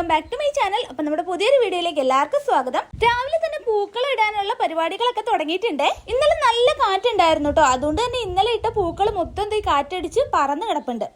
Welcome back to my channel അപ്പൊ നമ്മുടെ പുതിയൊരു വീഡിയോയിലേക്ക് എല്ലാവർക്കും സ്വാഗതം. രാവിലെ തന്നെ പൂക്കൾ ഇടാനുള്ള പരിപാടികളൊക്കെ തുടങ്ങിയിട്ടുണ്ട്. ഇന്നലെ നല്ല കാറ്റുണ്ടായിരുന്നു കേട്ടോ അതുകൊണ്ട് തന്നെ ഇന്നലെ ഇട്ട പൂക്കൾ മൊത്തം ഈ കാറ്റടിച്ച് പറന്ന് കിടപ്പുണ്ട്.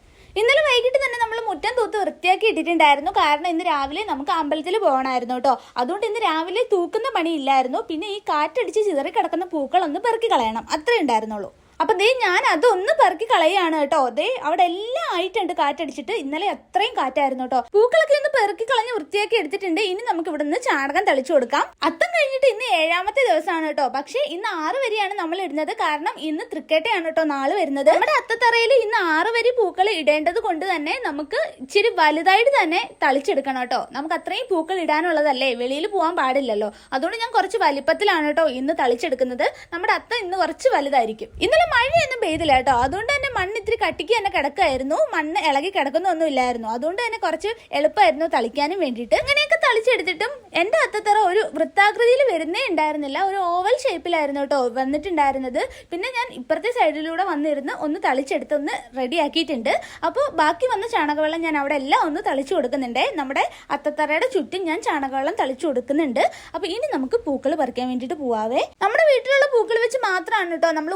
ഇന്നലെ വൈകിട്ട് തന്നെ നമ്മൾ മുറ്റം തൂത്ത് വൃത്തിയാക്കി ഇട്ടിട്ടുണ്ടായിരുന്നു. കാരണം ഇന്ന് രാവിലെ നമുക്ക് അമ്പലത്തിൽ പോകണമായിരുന്നു കേട്ടോ അതുകൊണ്ട് ഇന്ന് രാവിലെ തൂക്കുന്ന പണിയില്ലായിരുന്നു. പിന്നെ ഈ കാറ്റടിച്ച് ചിതറി കിടക്കുന്ന പൂക്കളൊന്ന് പെറുക്കി കളയണം. അത്രേ ഉണ്ടായിരുന്നുള്ളൂ. അപ്പൊ ദേ ഞാൻ അതൊന്ന് പെറുക്കി കളയാണ് കേട്ടോ. ദേ അവിടെ എല്ലാം ആയിട്ടുണ്ട് കാറ്റടിച്ചിട്ട്. ഇന്നലെ അത്രയും കാറ്റായിരുന്നു കേട്ടോ. പൂക്കളൊക്കെ ഒന്ന് പെറുക്കി കളഞ്ഞ് വൃത്തിയാക്കി എടുത്തിട്ടുണ്ട്. ഇനി നമുക്ക് ഇവിടെ നിന്ന് ചാണകം തളിച്ചു കൊടുക്കാം. അത്തം കഴിഞ്ഞിട്ട് ഇന്ന് ഏഴാമത്തെ ദിവസമാണ് കേട്ടോ. പക്ഷേ ഇന്ന് ആറ് വരിയാണ് നമ്മൾ ഇടുന്നത്. കാരണം ഇന്ന് തൃക്കേട്ടയാണ് കേട്ടോ നാൾ വരുന്നത്. നമ്മുടെ അത്തത്തറയിൽ ഇന്ന് ആറ് വരി പൂക്കൾ ഇടേണ്ടത് കൊണ്ട് തന്നെ നമുക്ക് ഇച്ചിരി വലുതായിട്ട് തന്നെ തളിച്ചെടുക്കണം കേട്ടോ. നമുക്ക് അത്രയും പൂക്കൾ ഇടാനുള്ളതല്ലേ? വെളിയിൽ പോകാൻ പാടില്ലല്ലോ. അതുകൊണ്ട് ഞാൻ കുറച്ച് വലിപ്പത്തിലാണ് കേട്ടോ ഇന്ന് തളിച്ചെടുക്കുന്നത്. നമ്മുടെ അത്തം ഇന്ന് കുറച്ച് വലുതായിരിക്കും. ഇന്നലെ മഴയൊന്നും പെയ്തില്ല കേട്ടോ. അതുകൊണ്ട് തന്നെ മണ്ണ് ഇത്തിരി കട്ടിക്ക് തന്നെ കിടക്കായിരുന്നു മണ്ണ് ഇളകി കിടക്കുന്നൊന്നും ഇല്ലായിരുന്നു അതുകൊണ്ട് തന്നെ കുറച്ച് എളുപ്പമായിരുന്നു തളിക്കാനും വേണ്ടിയിട്ട്. അങ്ങനെയൊക്കെ തളിച്ചെടുത്തിട്ടും എന്റെ അത്തത്തറ ഒരു വൃത്താകൃതിയിൽ വരുന്നേ ഉണ്ടായിരുന്നില്ല. ഒരു ഓവൽ ഷേപ്പിലായിരുന്നു കേട്ടോ വന്നിട്ടുണ്ടായിരുന്നത്. പിന്നെ ഞാൻ ഇപ്പുറത്തെ സൈഡിലൂടെ വന്നിരുന്ന് ഒന്ന് തളിച്ചെടുത്ത് ഒന്ന് റെഡി ആക്കിയിട്ടുണ്ട് അപ്പോൾ ബാക്കി വന്ന ചാണകവെള്ളം ഞാൻ അവിടെ എല്ലാം ഒന്ന് തളിച്ചു കൊടുക്കുന്നുണ്ട്. നമ്മുടെ അത്തത്തറയുടെ ചുറ്റും ഞാൻ ചാണകവെള്ളം തളിച്ചു കൊടുക്കുന്നുണ്ട്. അപ്പോൾ ഇനി നമുക്ക് പൂക്കൾ പറിക്കാൻ വേണ്ടിയിട്ട് പോവാവേ. നമ്മുടെ വീട്ടിലുള്ള പൂക്കൾ വെച്ച് മാത്രമാണ് കേട്ടോ നമ്മൾ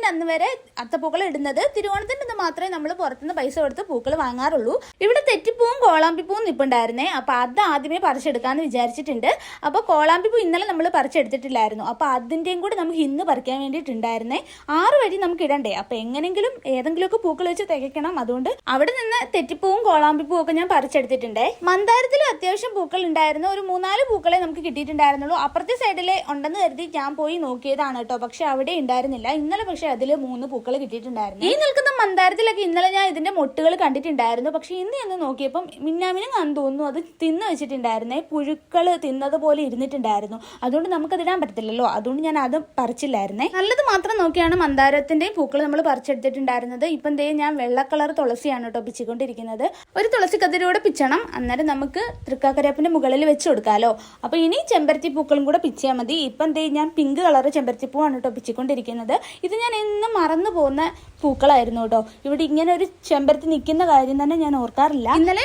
ഉത്രാടത്തിന്റെ അന്ന് വരെ അത്തപ്പൂക്കൾ ഇടുന്നത് തിരുവോണത്തിന്റെ അന്ന് മാത്രമേ നമ്മൾ പുറത്തുനിന്ന് പൈസ കൊടുത്ത് പൂക്കൾ വാങ്ങാറുള്ളൂ. ഇവിടെ തെറ്റിപ്പൂവും കോളാമ്പിപ്പൂവും നിപ്പുണ്ടായിരുന്നേ. അപ്പൊ അത് ആദ്യമേ പറിച്ചെടുക്കാന്ന് വിചാരിച്ചിട്ടുണ്ട്. അപ്പൊ കോളാമ്പിപ്പൂ ഇന്നലെ നമ്മൾ പറിച്ചെടുത്തിട്ടില്ലായിരുന്നു. അപ്പൊ അതിന്റെയും കൂടി നമുക്ക് ഇന്ന് പറിക്കാൻ വേണ്ടിയിട്ടുണ്ടായിരുന്നേ. ആറ് വഴി നമുക്ക് ഇടണ്ടേ? അപ്പൊ എങ്ങനെങ്കിലും ഏതെങ്കിലുമൊക്കെ പൂക്കൾ വെച്ച് തികയ്ക്കണം അതുകൊണ്ട് അവിടെ നിന്ന് തെറ്റിപ്പൂവും കോളാമ്പിപ്പൂവും ഒക്കെ ഞാൻ പറിച്ചെടുത്തിട്ടുണ്ടേ. മന്ദാരത്തിലും അത്യാവശ്യം പൂക്കൾ ഉണ്ടായിരുന്നു. ഒരു മൂന്നാൽ പൂക്കളെ നമുക്ക് കിട്ടിയിട്ടുണ്ടായിരുന്നുള്ളൂ. അപ്പുറത്തെ സൈഡിലെ ഉണ്ടെന്ന് കരുതി ഞാൻ പോയി നോക്കിയതാണ് കേട്ടോ. പക്ഷെ അവിടെ ഉണ്ടായിരുന്നില്ല. ഇന്നലെ പക്ഷെ അതിൽ മൂന്ന് പൂക്കൾ കിട്ടിയിട്ടുണ്ടായിരുന്നു. ഈ നിൽക്കുന്ന മന്ദാരത്തിലൊക്കെ ഇന്നലെ ഞാൻ ഇതിന്റെ മൊട്ടുകൾ കണ്ടിട്ടുണ്ടായിരുന്നു. പക്ഷെ ഇന്ന് എന്ന് നോക്കിയപ്പം മിന്നാമിനും ഞാൻ തോന്നുന്നു. അത് തിന്ന് വെച്ചിട്ടുണ്ടായിരുന്നേ. പുഴുക്കൾ തിന്നത് പോലെ ഇരുന്നിട്ടുണ്ടായിരുന്നു. അതുകൊണ്ട് നമുക്ക് ഇടാൻ പറ്റത്തില്ലല്ലോ. അതുകൊണ്ട് ഞാൻ അത് പറിച്ചില്ലായിരുന്നേ. നല്ലത് മാത്രം നോക്കിയാണ് മന്ദാരത്തിന്റെയും പൂക്കൾ നമ്മൾ പറിച്ചെടുത്തിട്ടുണ്ടായിരുന്നത്. ഇപ്പം ദേ ഞാൻ വെള്ള കളർ തുളസിയാണ് കേട്ടോ പിച്ചിക്കൊണ്ടിരിക്കുന്നത്. ഒരു തുളസി കതിരോടെ പിച്ചണം. അന്നേരം നമുക്ക് തൃക്കാക്കരപ്പിന്റെ മുകളിൽ വെച്ച് കൊടുക്കാലോ. അപ്പൊ ഇനി ചെമ്പരത്തി പൂക്കളും കൂടെ പിച്ചിയാൽ മതി. ഇപ്പം ദേ ഞാൻ പിങ്ക് കളർ ചെമ്പരത്തി പൂവാണ് കേട്ടോ പിച്ചിക്കൊണ്ടിരിക്കുന്നത്. ഇത് ഞാൻ എന്നും മറന്നു പോകുന്ന പൂക്കളായിരുന്നു കേട്ടോ. ഇവിടെ ഇങ്ങനെ ഒരു ചെമ്പരത്തി നിൽക്കുന്ന കാര്യം തന്നെ ഞാൻ ഓർക്കാറില്ല. ഇന്നലെ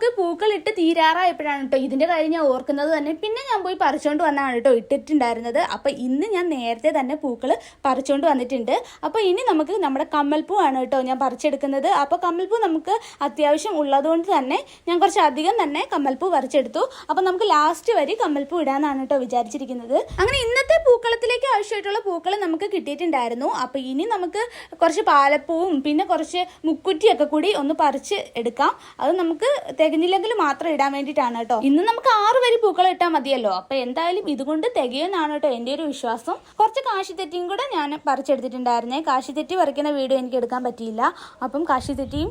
നോക്കി പൂക്കൾ ഇട്ട് തീരാറായപ്പോഴാണ് കേട്ടോ ഇതിന്റെ കാര്യം ഞാൻ ഓർക്കുന്നത് തന്നെ. പിന്നെ ഞാൻ പോയി പറിച്ചുകൊണ്ട് വന്നാണ് കേട്ടോ ഇട്ടിട്ടുണ്ടായിരുന്നത്. അപ്പോൾ ഇന്ന് ഞാൻ നേരത്തെ തന്നെ പൂക്കൾ പറിച്ചുകൊണ്ട് വന്നിട്ടുണ്ട്. അപ്പോൾ ഇനി നമുക്ക് നമ്മുടെ കമ്മൽപ്പൂ ആണ് കേട്ടോ ഞാൻ പറിച്ചെടുക്കുന്നത്. അപ്പോൾ കമ്മൽപ്പൂ നമുക്ക് അത്യാവശ്യം ഉള്ളതുകൊണ്ട് തന്നെ ഞാൻ കുറച്ച് അധികം തന്നെ കമ്മൽപ്പൂ പറിച്ചെടുത്തു. അപ്പോൾ നമുക്ക് ലാസ്റ്റ് വരി കമ്മൽപ്പൂ ഇടാന്നാണ് കേട്ടോ വിചാരിച്ചിരിക്കുന്നത്. അങ്ങനെ ഇന്നത്തെ പൂക്കളത്തിലേക്ക് ആവശ്യമായിട്ടുള്ള പൂക്കൾ നമുക്ക് കിട്ടിയിട്ടുണ്ടായിരുന്നു. അപ്പോൾ ഇനി നമുക്ക് കുറച്ച് പാലപ്പൂവും പിന്നെ കുറച്ച് മുക്കുറ്റിയൊക്കെ കൂടി ഒന്ന് പറിച്ച് എടുക്കാം. അത് നമുക്ക് തികഞ്ഞില്ലെങ്കിൽ മാത്രം ഇടാൻ വേണ്ടിയിട്ടാണ് കേട്ടോ. ഇന്ന് നമുക്ക് ആറ് വരി പൂക്കൾ ഇട്ടാൽ മതിയല്ലോ. അപ്പൊ എന്തായാലും ഇതുകൊണ്ട് തികയെന്നാണ് കേട്ടോ എന്റെ ഒരു വിശ്വാസം. കുറച്ച് കാശിത്തെറ്റിയും കൂടെ ഞാൻ പറിച്ചെടുത്തിട്ടുണ്ടായിരുന്നേ. കാശിത്തെറ്റി പറിക്കുന്ന വീഡിയോ എനിക്ക് എടുക്കാൻ പറ്റിയില്ല. അപ്പം കാശിത്തെറ്റിയും തെറ്റിയും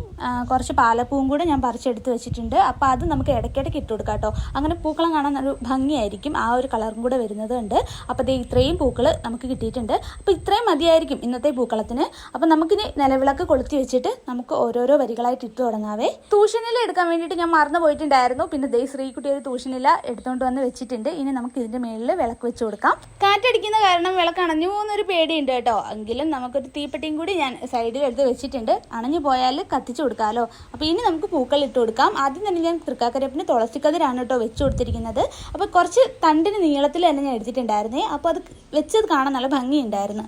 കുറച്ച് പാലപ്പൂവും കൂടെ ഞാൻ പറിച്ചെടുത്ത് വെച്ചിട്ടുണ്ട്. അപ്പൊ അത് നമുക്ക് ഇടയ്ക്കിടയ്ക്ക് ഇട്ട് കൊടുക്കാം കേട്ടോ. അങ്ങനെ പൂക്കളം കാണാൻ ഒരു ഭംഗിയായിരിക്കും. ആ ഒരു കളറും കൂടെ വരുന്നത് ഉണ്ട്. അപ്പൊ ദേ ഇത്രയും പൂക്കൾ നമുക്ക് കിട്ടിയിട്ടുണ്ട്. അപ്പൊ ഇത്രയും മതിയായിരിക്കും ഇന്നത്തെ പൂക്കളത്തിന്. അപ്പൊ നമുക്കിനി നിലവിളക്ക് കൊളുത്തി വെച്ചിട്ട് നമുക്ക് ഓരോരോ വരികളായിട്ട് ഇട്ട് തുടങ്ങാവേ. ട്യൂഷനിൽ എടുക്കാൻ വേണ്ടിയിട്ട് ഞാൻ മറന്നു പോയിട്ടുണ്ടായിരുന്നു. പിന്നെ ദേ ശ്രീകുട്ടി ഒരു തൂഷനില എടുത്തുകൊണ്ട് വന്ന് വെച്ചിട്ടുണ്ട്. ഇനി നമുക്ക് ഇതിന്റെ മേളിൽ വിളക്ക് വെച്ച് കൊടുക്കാം. കാറ്റടിക്കുന്ന കാരണം വിളക്ക് അണഞ്ഞു പോകുന്നൊരു പേടിയുണ്ട് കേട്ടോ. എങ്കിലും നമുക്കൊരു തീപ്പെട്ടിയും കൂടി ഞാൻ സൈഡിൽ എടുത്ത് വെച്ചിട്ടുണ്ട്. അണഞ്ഞു പോയാൽ കത്തിച്ചു കൊടുക്കാമല്ലോ അപ്പൊ ഇനി നമുക്ക് പൂക്കൾ ഇട്ട് കൊടുക്കാം. ആദ്യം തന്നെ ഞാൻ തൃക്കാക്കരപ്പിന് തുളസിക്കതിരാണ് കേട്ടോ വെച്ച് കൊടുത്തിരിക്കുന്നത്. അപ്പൊ കുറച്ച് തണ്ടിന് നീളത്തിൽ തന്നെ ഞാൻ എടുത്തിട്ടുണ്ടായിരുന്നേ. അപ്പൊ അത് വെച്ചത് കാണാൻ നല്ല ഭംഗിയുണ്ടായിരുന്നു.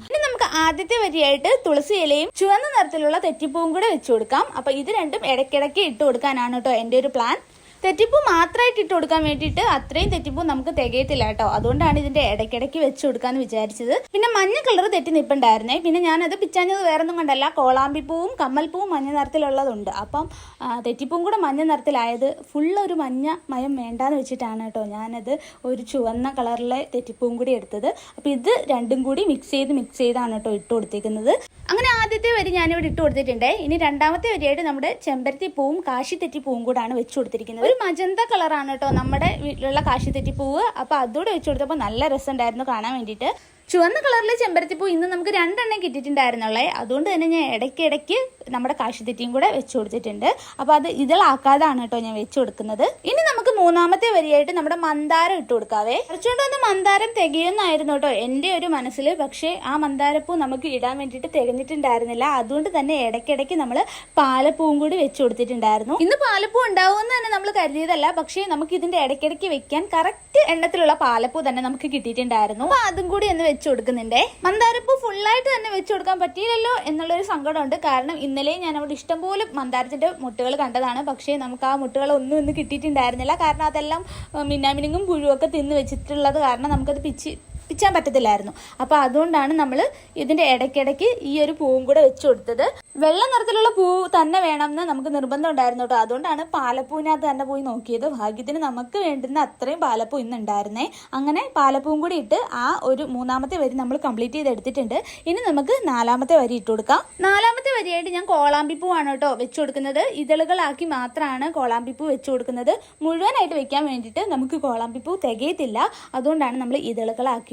ആദ്യത്തെ വരിയായിട്ട് തുളസി ഇലയും ചുവന്ന നിറത്തിലുള്ള തെറ്റിപ്പൂവും കൂടെ വെച്ചു കൊടുക്കാം. അപ്പൊ ഇത് രണ്ടും ഇടയ്ക്കിടയ്ക്ക് ഇട്ട് കൊടുക്കാനാണ് കേട്ടോ എന്റെ ഒരു പ്ലാൻ തെറ്റിപ്പൂ മാത്രമായിട്ട് ഇട്ട് കൊടുക്കാൻ വേണ്ടിയിട്ട് അത്രയും തെറ്റിപ്പൂ നമുക്ക് തികയത്തില്ല കേട്ടോ. അതുകൊണ്ടാണ് ഇതിന്റെ ഇടയ്ക്കിടയ്ക്ക് വെച്ച് കൊടുക്കാന്ന് വിചാരിച്ചത്. പിന്നെ മഞ്ഞ കളർ തെറ്റി നിപ്പുണ്ടായിരുന്നേ. പിന്നെ ഞാനത് പിച്ചാഞ്ഞത് വേറെ ഒന്നും കൊണ്ടല്ല. കോളാമ്പിപ്പൂവും കമ്മൽപ്പൂവും മഞ്ഞ നിറത്തിലുള്ളതുണ്ട്. അപ്പം തെറ്റിപ്പൂവും കൂടെ മഞ്ഞ നിറത്തിലായത് ഫുള്ള് ഒരു മഞ്ഞ മയം വേണ്ടാന്ന് വെച്ചിട്ടാണ് കേട്ടോ ഞാനത് ഒരു ചുവന്ന കളറിലെ തെറ്റിപ്പൂവും കൂടി എടുത്തത്. അപ്പോൾ ഇത് രണ്ടും കൂടി മിക്സ് ചെയ്ത് മിക്സ് ചെയ്താണ് കേട്ടോ ഇട്ട് കൊടുത്തേക്കുന്നത്. അങ്ങനെ ആദ്യത്തെ വരി ഞാനിവിടെ ഇട്ട് കൊടുത്തിട്ടുണ്ട്. ഇനി രണ്ടാമത്തെ വരിയായിട്ട് നമ്മുടെ ചെമ്പരത്തി പൂവും കാശി തെറ്റി പൂവും കൂടാണ് വെച്ച് കൊടുത്തിരിക്കുന്നത്. ഒരു മജന്ത കളറാണ് കേട്ടോ നമ്മുടെ വീട്ടിലുള്ള കാശിത്തെറ്റി പൂവ് അപ്പോൾ അതുകൂടെ വെച്ച് കൊടുത്തപ്പോൾ നല്ല രസമുണ്ടായിരുന്നു കാണാൻ വേണ്ടിയിട്ട്. ചുവന്ന കളറിലെ ചെമ്പരത്തിപ്പൂ ഇന്ന് നമുക്ക് രണ്ടെണ്ണം കിട്ടിയിട്ടുണ്ടായിരുന്നുള്ളേ. അതുകൊണ്ട് തന്നെ ഞാൻ ഇടയ്ക്ക് ഇടയ്ക്ക് നമ്മുടെ കാശിത്തെറ്റിയും കൂടെ വെച്ച് കൊടുത്തിട്ടുണ്ട്. അപ്പോൾ അത് ഇതളാക്കാതാണ് കേട്ടോ ഞാൻ വെച്ച് കൊടുക്കുന്നത്. ഇനി നമുക്ക് മൂന്നാമത്തെ വരിയായിട്ട് നമ്മുടെ മന്ദാരം ഇട്ട് കൊടുക്കാവേ. കുറച്ചുകൊണ്ട് വന്ന മന്ദാരം തികയുന്നായിരുന്നു കേട്ടോ എന്റെ ഒരു മനസ്സിൽ. പക്ഷേ ആ മന്ദാരപ്പൂ നമുക്ക് ഇടാൻ വേണ്ടിയിട്ട് തികഞ്ഞിട്ടുണ്ടായിരുന്നില്ല. അതുകൊണ്ട് തന്നെ ഇടയ്ക്കിടയ്ക്ക് നമ്മൾ പാലപ്പൂവും കൂടി വെച്ച് കൊടുത്തിട്ടുണ്ടായിരുന്നു. ഇന്ന് പാലപ്പൂ ഉണ്ടാവുമെന്ന് തന്നെ നമ്മൾ കരുതിയതല്ല. പക്ഷേ നമുക്ക് ഇതിന്റെ ഇടയ്ക്കിടയ്ക്ക് വെക്കാൻ കറക്റ്റ് എണ്ണത്തിലുള്ള പാലപ്പൂ തന്നെ നമുക്ക് കിട്ടിയിട്ടുണ്ടായിരുന്നു. അപ്പോൾ അതും കൂടി ഒന്ന് കൊടുക്കുന്നുണ്ടേ. മന്ദാരപ്പൂ ഫുള്ളായിട്ട് തന്നെ വെച്ച് കൊടുക്കാൻ പറ്റിയില്ലല്ലോ എന്നുള്ളൊരു സങ്കടമുണ്ട്. കാരണം ഇന്നലെ ഞാൻ അവിടെ ഇഷ്ടംപോലെ മന്ദാരത്തിന്റെ മുട്ടുകൾ കണ്ടതാണ്. പക്ഷേ നമുക്ക് ആ മുട്ടുകൾ ഒന്നും ഇന്ന് കിട്ടിയിട്ടുണ്ടായിരുന്നില്ല. കാരണം അതെല്ലാം മിന്നാമിനുങ്ങും പുഴുവൊക്കെ തിന്ന് വെച്ചിട്ടുള്ളത് കാരണം നമുക്കത് പിച്ചി പിച്ചാൻ പറ്റത്തില്ലായിരുന്നു. അപ്പോൾ അതുകൊണ്ടാണ് നമ്മൾ ഇതിന്റെ ഇടയ്ക്കിടയ്ക്ക് ഈ ഒരു പൂവും കൂടെ വെച്ച് കൊടുത്തത്. വെള്ള നിറത്തിലുള്ള പൂ തന്നെ വേണമെന്ന് നമുക്ക് നിർബന്ധം ഉണ്ടായിരുന്നു കേട്ടോ. അതുകൊണ്ടാണ് പാലപ്പൂവിനകത്ത് തന്നെ പോയി നോക്കിയത്. ഭാഗ്യത്തിന് നമുക്ക് വേണ്ടുന്ന അത്രയും പാലപ്പൂ ഇന്ന് ഉണ്ടായിരുന്നേ അങ്ങനെ പാലപ്പൂവും കൂടി ഇട്ട് ആ ഒരു മൂന്നാമത്തെ വരി നമ്മൾ കംപ്ലീറ്റ് ചെയ്ത് എടുത്തിട്ടുണ്ട്. ഇനി നമുക്ക് നാലാമത്തെ വരി ഇട്ട് കൊടുക്കാം. നാലാമത്തെ വരിയായിട്ട് ഞാൻ കോളാമ്പി പൂവാണ് കേട്ടോ വെച്ചു കൊടുക്കുന്നത്. ഇതളുകളാക്കി മാത്രമാണ് കോളാമ്പി പൂ വെച്ചു കൊടുക്കുന്നത്. മുഴുവനായിട്ട് വെക്കാൻ വേണ്ടിയിട്ട് നമുക്ക് കോളാമ്പി പൂ തികയത്തില്ല. അതുകൊണ്ടാണ് നമ്മൾ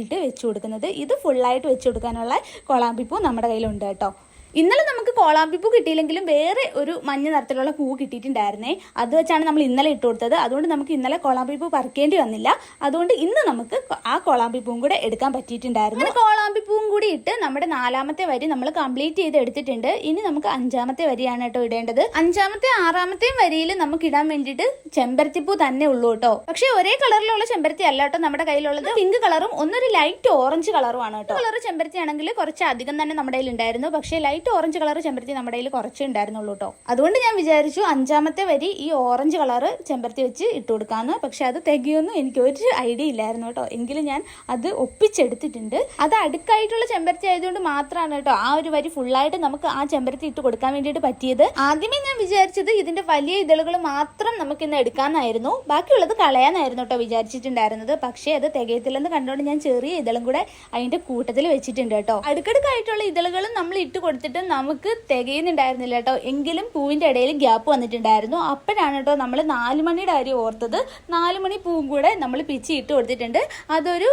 ഇതളുകളാക്കിയിട്ട് വെച്ച് കൊടുക്കുന്നത്. ഇത് ഫുള്ളായിട്ട് വെച്ച് കൊടുക്കാനുള്ള കൊളാമ്പിപ്പൂ നമ്മുടെ കയ്യിലുണ്ട് കേട്ടോ. ഇന്നലെ നമുക്ക് കോളാമ്പിപ്പൂ കിട്ടിയില്ലെങ്കിലും വേറെ ഒരു മഞ്ഞ നിറത്തിലുള്ള പൂ കിട്ടിയിട്ടുണ്ടായിരുന്നേ. അത് വെച്ചാണ് നമ്മൾ ഇന്നലെ ഇട്ട് കൊടുത്തത്. അതുകൊണ്ട് നമുക്ക് ഇന്നലെ കോളാമ്പിപ്പൂ പറിക്കേണ്ടി വന്നില്ല. അതുകൊണ്ട് ഇന്ന് നമുക്ക് ആ കോളാമ്പിപ്പൂവും കൂടെ എടുക്കാൻ പറ്റിയിട്ടുണ്ടായിരുന്നു. അങ്ങനെ കോളാമ്പിപ്പൂവും കൂടി ഇട്ട് നമ്മുടെ നാലാമത്തെ വരി നമ്മൾ കംപ്ലീറ്റ് ചെയ്ത് എടുത്തിട്ടുണ്ട്. ഇനി നമുക്ക് അഞ്ചാമത്തെ വരിയാണ് കേട്ടോ ഇടേണ്ടത്. അഞ്ചാമത്തെ ആറാമത്തെയും വരിയിൽ നമുക്ക് ഇടാൻ വേണ്ടിയിട്ട് ചെമ്പരത്തിപ്പൂ തന്നെ ഉള്ളൂ കേട്ടോ. പക്ഷെ ഒരേ കളറിലുള്ള ചെമ്പരത്തി അല്ല കേട്ടോ നമ്മുടെ കയ്യിലുള്ളത്. പിങ്ക് കളറും ഒന്നൊരു ലൈറ്റ് ഓറഞ്ച് കളറുമാണ് കേട്ടോ. കളർ ചെമ്പരത്തി ആണെങ്കിൽ കുറച്ച് അധികം തന്നെ നമ്മുടെ കയ്യിൽ ഉണ്ടായിരുന്നു പക്ഷേ ലൈറ്റ് ഓറഞ്ച് കളർ ചെമ്പരത്തി നമ്മുടെ കയ്യിൽ കുറച്ചേ ഉണ്ടായിരുന്നുള്ളൂ കേട്ടോ അതുകൊണ്ട് ഞാൻ വിചാരിച്ചു അഞ്ചാമത്തെ വരി ഈ ഓറഞ്ച് കളർ ചെമ്പരത്തി വെച്ച് ഇട്ട് കൊടുക്കാമെന്ന് പക്ഷെ അത് തികയൊന്നും എനിക്ക് ഒരു ഐഡിയ ഇല്ലായിരുന്നു കേട്ടോ എങ്കിലും ഞാൻ അത് ഒപ്പിച്ചെടുത്തിട്ടുണ്ട്. അത് അടുക്കായിട്ടുള്ള ചെമ്പരത്തി ആയതുകൊണ്ട് മാത്രമാണ് കേട്ടോ ആ ഒരു വരി ഫുള്ളായിട്ട് നമുക്ക് ആ ചെമ്പരത്തി ഇട്ട് കൊടുക്കാൻ വേണ്ടിയിട്ട് പറ്റിയത്. ആദ്യമേ ഞാൻ വിചാരിച്ചത് ഇതിന്റെ വലിയ ഇതളുകൾ മാത്രം നമുക്ക് ഇന്ന് എടുക്കാമെന്നായിരുന്നു ബാക്കിയുള്ളത് കളയാനായിരുന്നു കേട്ടോ വിചാരിച്ചിട്ടുണ്ടായിരുന്നത്. പക്ഷേ അത് തികയത്തില്ലെന്ന് കണ്ടുകൊണ്ട് ഞാൻ ചെറിയ ഇതളും കൂടെ അതിന്റെ കൂട്ടത്തിൽ വെച്ചിട്ടുണ്ട് കേട്ടോ അടുക്കടുക്കായിട്ടുള്ള ഇതളുകളും നമ്മൾ ഇട്ട് കൊടുത്തിട്ട് നമുക്ക് തികയുന്നുണ്ടായിരുന്നില്ല കേട്ടോ. എങ്കിലും പൂവിന്റെ ഇടയിൽ ഗ്യാപ്പ് വന്നിട്ടുണ്ടായിരുന്നു. അപ്പോഴാണ് കേട്ടോ നമ്മൾ നാല് മണിയുടെ കാര്യം ഓർത്തത്. നാല് മണി പൂവും കൂടെ നമ്മൾ പിച്ചി ഇട്ട് കൊടുത്തിട്ടുണ്ട്. അതൊരു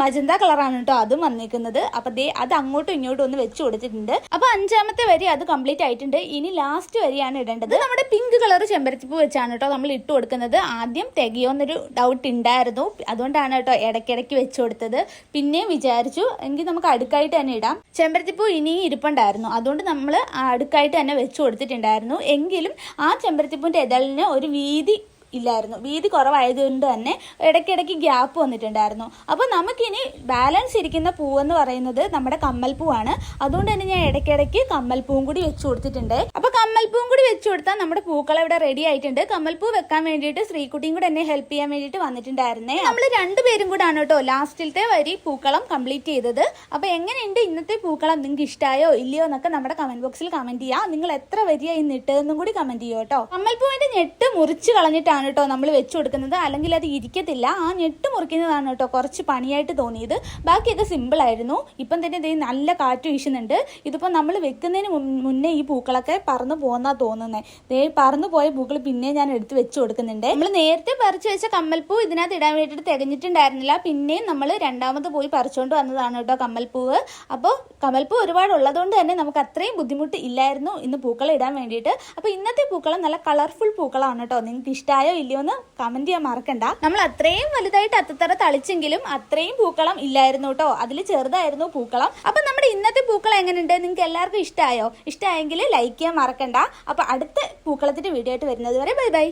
മജന്ത കളറാണ് കേട്ടോ അതും വന്നിരിക്കുന്നത് അപ്പം ദേ അത് അങ്ങോട്ടും ഇങ്ങോട്ടും ഒന്ന് വെച്ച് കൊടുത്തിട്ടുണ്ട്. അപ്പോൾ അഞ്ചാമത്തെ വരി അത് കംപ്ലീറ്റ് ആയിട്ടുണ്ട്. ഇനി ലാസ്റ്റ് വരിയാണ് ഇടേണ്ടത്. നമ്മുടെ പിങ്ക് കളർ ചെമ്പരത്തിപ്പൂ വെച്ചാണ് കേട്ടോ നമ്മൾ ഇട്ട് കൊടുക്കുന്നത്. ആദ്യം തികയോന്നൊരു ഡൗട്ട് ഉണ്ടായിരുന്നു. അതുകൊണ്ടാണ് കേട്ടോ ഇടയ്ക്കിടയ്ക്ക് വെച്ച് കൊടുത്തത്. പിന്നെയും വിചാരിച്ചു. എങ്കിൽ നമുക്ക് അടുക്കായിട്ട് തന്നെ ഇടാം. ചെമ്പരത്തിപ്പൂ ഇനിയും ഇരിപ്പുണ്ടായിരുന്നു. അതുകൊണ്ട് നമ്മൾ അടുക്കായിട്ട് തന്നെ വെച്ച് കൊടുത്തിട്ടുണ്ടായിരുന്നു. എങ്കിലും ആ ചെമ്പരത്തിപ്പൂവിന്റെ ഇതളിന് ഒരു വീതി ഇല്ലായിരുന്നു. വീതി കുറവായതുകൊണ്ട് തന്നെ ഇടയ്ക്കിടയ്ക്ക് ഗ്യാപ്പ് വന്നിട്ടുണ്ടായിരുന്നു. അപ്പോൾ നമുക്കിനി ബാലൻസ് ഇരിക്കുന്ന പൂവെന്ന് പറയുന്നത് നമ്മുടെ കമ്മൽപ്പൂവാണ് അതുകൊണ്ട് തന്നെ ഞാൻ ഇടയ്ക്കിടയ്ക്ക് കമ്മൽപ്പൂവും കൂടി വെച്ച് കൊടുത്തിട്ടുണ്ട്. അപ്പോൾ കമ്മൽപ്പൂവും കൂടി വെച്ച് കൊടുത്താൽ നമ്മുടെ പൂക്കൾ ഇവിടെ റെഡി ആയിട്ടുണ്ട്. കമ്മൽപ്പൂ വെക്കാൻ വേണ്ടിയിട്ട് ശ്രീകുട്ടിയും കൂടെ എന്നെ ഹെൽപ്പ് ചെയ്യാൻ വേണ്ടിയിട്ട് വന്നിട്ടുണ്ടായിരുന്നേ. നമ്മൾ രണ്ടുപേരും കൂടെ ആണ് കേട്ടോ ലാസ്റ്റിലത്തെ വരി പൂക്കളം കംപ്ലീറ്റ് ചെയ്തത്. അപ്പോൾ എങ്ങനെയുണ്ട് ഇന്നത്തെ പൂക്കളം? നിങ്ങൾക്ക് ഇഷ്ടമായോ ഇല്ലയോ എന്നൊക്കെ നമ്മുടെ കമന്റ് ബോക്സിൽ കമന്റ് ചെയ്യുക നിങ്ങൾ എത്ര വരിയായി നിട്ടതെന്നും കൂടി കമന്റ് ചെയ്യോ കേട്ടോ. കമ്മൽപ്പൂവിന്റെ ഞെട്ട് മുറിച്ച് കളഞ്ഞിട്ടാണ് കേട്ടോ നമ്മൾ വെച്ച് കൊടുക്കുന്നത്. അല്ലെങ്കിൽ അത് ഇരിക്കത്തില്ല. ആ ഞെട്ട് മുറിക്കുന്നതാണ് കേട്ടോ കുറച്ച് പണിയായിട്ട് തോന്നിയത്. ബാക്കിയൊക്കെ സിമ്പിൾ ആയിരുന്നു. ഇപ്പം തന്നെ ഇതേ നല്ല കാറ്റ് വീശുന്നുണ്ട്. ഇതിപ്പോൾ നമ്മൾ വെക്കുന്നതിന് മുന്നേ ഈ പൂക്കളൊക്കെ പറന്നു പോകുന്നാ തോന്നുന്നത് ദേ പറന്നു പോയ പൂക്കൾ പിന്നെ ഞാൻ എടുത്ത് വെച്ച് കൊടുക്കുന്നുണ്ട്. നമ്മൾ നേരത്തെ പറിച്ചു വെച്ച കമ്മൽപ്പൂ ഇതിനകത്ത് ഇടാൻ വേണ്ടിയിട്ട് തികഞ്ഞിട്ടുണ്ടായിരുന്നില്ല. പിന്നെയും നമ്മൾ രണ്ടാമത് പോയി പറിച്ചുകൊണ്ട് വന്നതാണ് കേട്ടോ കമ്മൽപ്പൂവ്. അപ്പോൾ കമൽപ്പൂ ഒരുപാട് ഉള്ളതുകൊണ്ട് തന്നെ നമുക്ക് അത്രയും ബുദ്ധിമുട്ട് ഇല്ലായിരുന്നു ഇന്ന് പൂക്കളം ഇടാൻ വേണ്ടിയിട്ട്. അപ്പോൾ ഇന്നത്തെ പൂക്കളം നല്ല കളർഫുൾ പൂക്കളാണ് കേട്ടോ. നിങ്ങൾക്ക് ഇഷ്ടമായോ ഇല്ലയോ എന്ന് കമന്റ് ചെയ്യാൻ മറക്കണ്ട. നമ്മൾ അത്രയും വലുതായിട്ട് അത്തത്തറ തളിച്ചെങ്കിലും അത്രയും പൂക്കളം ഇല്ലായിരുന്നു കേട്ടോ. അതിൽ ചെറുതായിരുന്നു പൂക്കളം. അപ്പൊ നമ്മുടെ ഇന്നത്തെ പൂക്കളം എങ്ങനെയുണ്ട്? നിങ്ങൾക്ക് എല്ലാവർക്കും ഇഷ്ടമായോ ഇഷ്ടമായെങ്കിൽ ലൈക്ക് ചെയ്യാൻ മറക്കണ്ട. അപ്പൊ അടുത്ത പൂക്കളത്തിന്റെ വീഡിയോ ആയിട്ട് വരുന്നത് വരെ ബൈ ബൈ